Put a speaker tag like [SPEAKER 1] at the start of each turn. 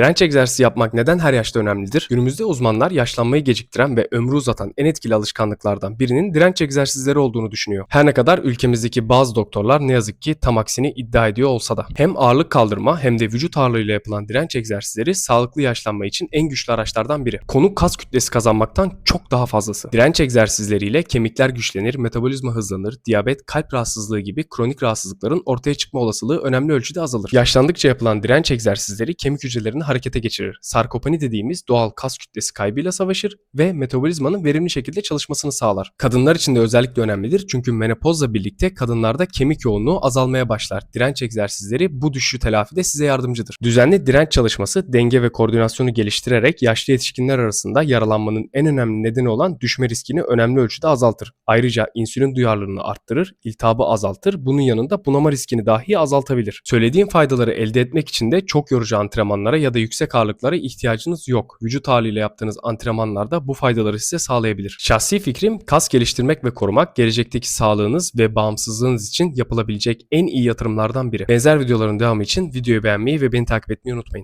[SPEAKER 1] Direnç egzersizi yapmak neden her yaşta önemlidir? Günümüzde uzmanlar yaşlanmayı geciktiren ve ömrü uzatan en etkili alışkanlıklardan birinin direnç egzersizleri olduğunu düşünüyor. Her ne kadar ülkemizdeki bazı doktorlar ne yazık ki tam aksini iddia ediyor olsa da. Hem ağırlık kaldırma hem de vücut ağırlığıyla yapılan direnç egzersizleri sağlıklı yaşlanma için en güçlü araçlardan biri. Konu kas kütlesi kazanmaktan çok daha fazlası. Direnç egzersizleriyle kemikler güçlenir, metabolizma hızlanır, diyabet, kalp rahatsızlığı gibi kronik rahatsızlıkların ortaya çıkma olasılığı önemli ölçüde azalır. Yaşlandıkça yapılan direnç egzersizleri kemik hücrelerini harekete geçirir. Sarkopani dediğimiz doğal kas kütlesi kaybıyla savaşır ve metabolizmanın verimli şekilde çalışmasını sağlar. Kadınlar için de özellikle önemlidir çünkü menopozla birlikte kadınlarda kemik yoğunluğu azalmaya başlar. Direnç egzersizleri bu düşüşü telafide size yardımcıdır. Düzenli direnç çalışması denge ve koordinasyonu geliştirerek yaşlı yetişkinler arasında yaralanmanın en önemli nedeni olan düşme riskini önemli ölçüde azaltır. Ayrıca insülin duyarlılığını arttırır, iltihabı azaltır, bunun yanında bunama riskini dahi azaltabilir. Söylediğim faydaları elde etmek için de çok yorucu antrenmanlara ya da yüksek ağırlıklara ihtiyacınız yok. Vücut ağırlığıyla yaptığınız antrenmanlarda bu faydaları size sağlayabilir. Şahsi fikrim kas geliştirmek ve korumak gelecekteki sağlığınız ve bağımsızlığınız için yapılabilecek en iyi yatırımlardan biri. Benzer videoların devamı için videoyu beğenmeyi ve beni takip etmeyi unutmayın.